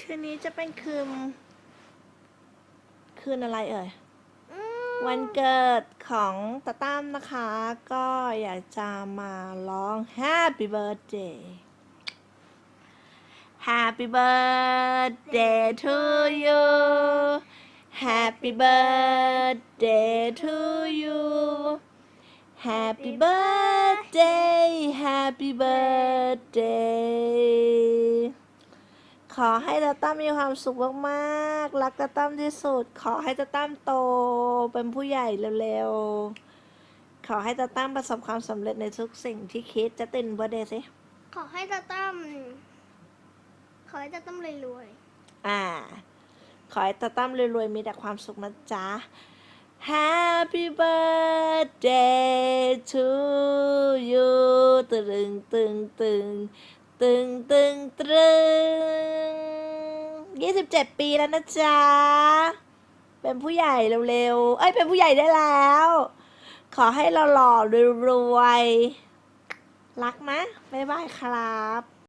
คืนนี้จะเป็นคืน คืนอะไรเอ่ยอืมวันเกิดของตาตั้มนะคะ ก็อยากจะมาร้อง Happy Birthday Happy birthday to you Happy birthday to you Happy birthday Happy birthday ขอให้ตาตั้มมีความสุขมากๆ รักตาตั้มที่สุด ขอให้ตาตั้มโตเป็นผู้ใหญ่เร็วๆ ขอให้ตาตั้มประสบความสำเร็จในทุกสิ่งที่คิดจะตินเบอร์เดย์สิ ขอให้ตาตั้มขอให้ตาตั้มรวยอ่า ขอให้ตาตั้มรวยๆ มีแต่ความสุขนะจ๊ะ Happy birthday to you ตึงตึงตึงตึงตึงตึงยี่สิบ เจ็ดปีแล้วนะจ๊ะ เป็นผู้ใหญ่เร็วๆ เอ้ย เป็นผู้ใหญ่ได้แล้ว ขอให้เราหล่อรวยๆ รักนะบ๊ายบายครับ